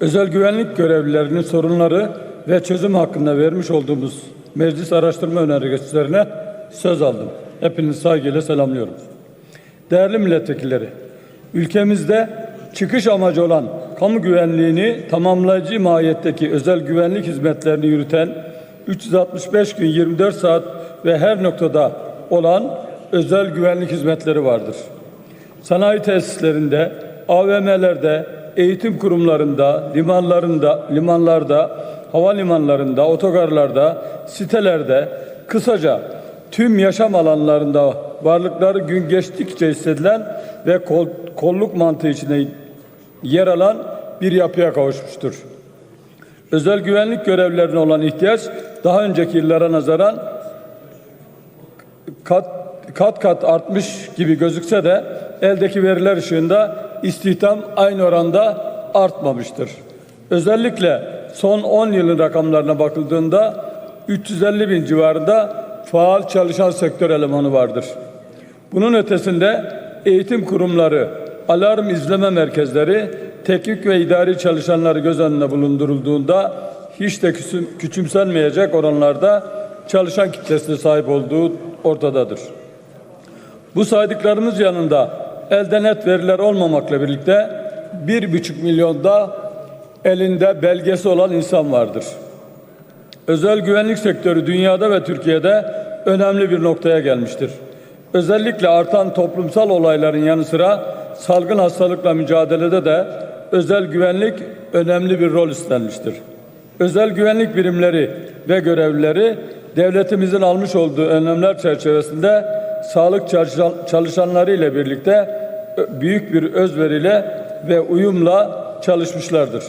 özel güvenlik görevlilerinin sorunları ve çözüm hakkında vermiş olduğumuz meclis araştırma önergelerine söz aldım. Hepinizi saygıyla selamlıyorum. Değerli milletvekilleri, ülkemizde çıkış amacı olan kamu güvenliğini tamamlayıcı mahiyetteki özel güvenlik hizmetlerini yürüten 365 gün 24 saat ve her noktada olan özel güvenlik hizmetleri vardır. Sanayi tesislerinde, AVM'lerde, eğitim kurumlarında, limanlarında, limanlarda, havalimanlarında, otogarlarda, sitelerde, kısaca tüm yaşam alanlarında varlıkları gün geçtikçe hissedilen ve kol, kolluk mantığı içinde yer alan bir yapıya kavuşmuştur. Özel güvenlik görevlilerine olan ihtiyaç daha önceki yıllara nazaran kat kat kat artmış gibi gözükse de eldeki veriler ışığında istihdam aynı oranda artmamıştır. Özellikle son 10 yılın rakamlarına bakıldığında 350 bin civarında faal çalışan sektör elemanı vardır. Bunun ötesinde eğitim kurumları, alarm izleme merkezleri, teknik ve idari çalışanları göz önüne bulundurulduğunda hiç de küçüm- küçümsenmeyecek oranlarda çalışan kitlesine sahip olduğu ortadadır. Bu saydıklarımız yanında elde net veriler olmamakla birlikte bir buçuk milyonda elinde belgesi olan insan vardır. Özel güvenlik sektörü dünyada ve Türkiye'de önemli bir noktaya gelmiştir. Özellikle artan toplumsal olayların yanı sıra salgın hastalıkla mücadelede de özel güvenlik önemli bir rol üstlenmiştir. Özel güvenlik birimleri ve görevlileri devletimizin almış olduğu önlemler çerçevesinde sağlık çalışan, çalışanları ile birlikte büyük bir özveriyle ve uyumla çalışmışlardır.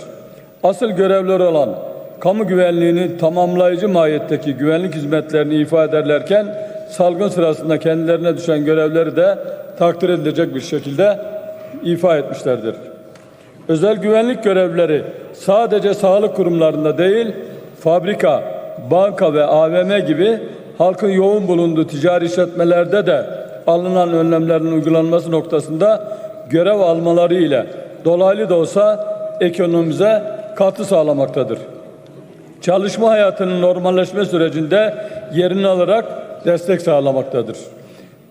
Asıl görevleri olan kamu güvenliğinin tamamlayıcı mahiyetteki güvenlik hizmetlerini ifa ederlerken salgın sırasında kendilerine düşen görevleri de takdir edilecek bir şekilde ifa etmişlerdir. Özel güvenlik görevlileri sadece sağlık kurumlarında değil, fabrika, banka ve AVM gibi halkın yoğun bulunduğu ticari işletmelerde de alınan önlemlerin uygulanması noktasında görev almaları ile dolaylı da olsa ekonomimize katkı sağlamaktadır çalışma hayatının normalleşme sürecinde yerini alarak destek sağlamaktadır.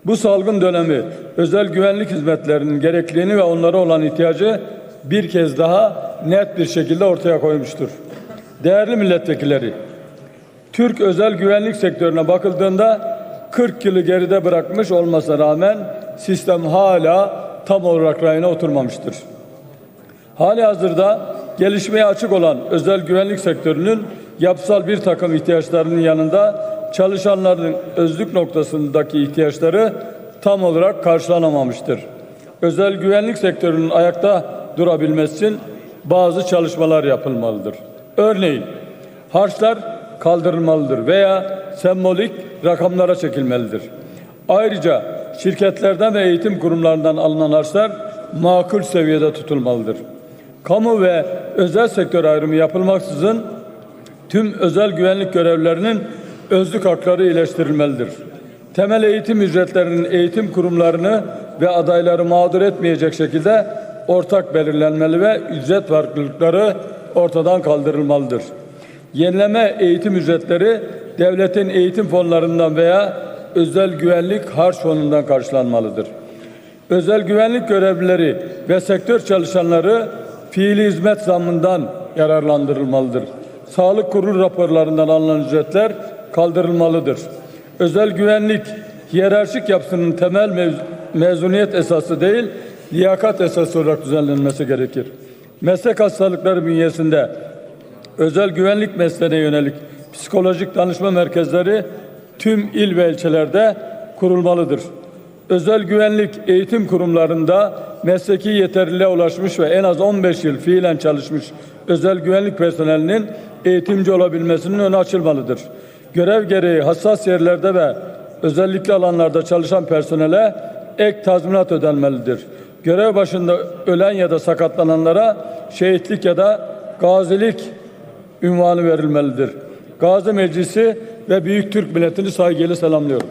Bu salgın dönemi özel güvenlik hizmetlerinin gerekliliğini ve onlara olan ihtiyacı bir kez daha net bir şekilde ortaya koymuştur. Değerli milletvekilleri, Türk özel güvenlik sektörüne bakıldığında 40 yılı geride bırakmış olmasına rağmen sistem hala tam olarak rayına oturmamıştır. Hali hazırda gelişmeye açık olan özel güvenlik sektörünün yapısal bir takım ihtiyaçlarının yanında çalışanların özlük noktasındaki ihtiyaçları tam olarak karşılanamamıştır. Özel güvenlik sektörünün ayakta durabilmesi için bazı çalışmalar yapılmalıdır. Örneğin harçlar kaldırılmalıdır veya sembolik rakamlara çekilmelidir. Ayrıca şirketlerden ve eğitim kurumlarından alınan harçlar makul seviyede tutulmalıdır. Kamu ve özel sektör ayrımı yapılmaksızın tüm özel güvenlik görevlilerinin özlük hakları iyileştirilmelidir. Temel eğitim ücretlerinin eğitim kurumlarını ve adayları mağdur etmeyecek şekilde ortak belirlenmeli ve ücret farklılıkları ortadan kaldırılmalıdır. Yenileme eğitim ücretleri devletin eğitim fonlarından veya özel güvenlik harç fonundan karşılanmalıdır. Özel güvenlik görevlileri ve sektör çalışanları fiili hizmet zammından yararlandırılmalıdır. Sağlık kurulu raporlarından alınan ücretler kaldırılmalıdır. Özel güvenlik hiyerarşik yapısının temel mevz- mezuniyet esası değil, liyakat esası olarak düzenlenmesi gerekir. Meslek hastalıkları bünyesinde özel güvenlik mesleğine yönelik psikolojik danışma merkezleri tüm il ve ilçelerde kurulmalıdır. Özel güvenlik eğitim kurumlarında mesleki yeterliliğe ulaşmış ve en az 15 yıl fiilen çalışmış özel güvenlik personelinin eğitimci olabilmesinin önü açılmalıdır. Görev gereği hassas yerlerde ve özellikle alanlarda çalışan personele ek tazminat ödenmelidir. Görev başında ölen ya da sakatlananlara şehitlik ya da gazilik ünvanı verilmelidir. Gazi Meclisi ve Büyük Türk milletini saygıyla selamlıyorum.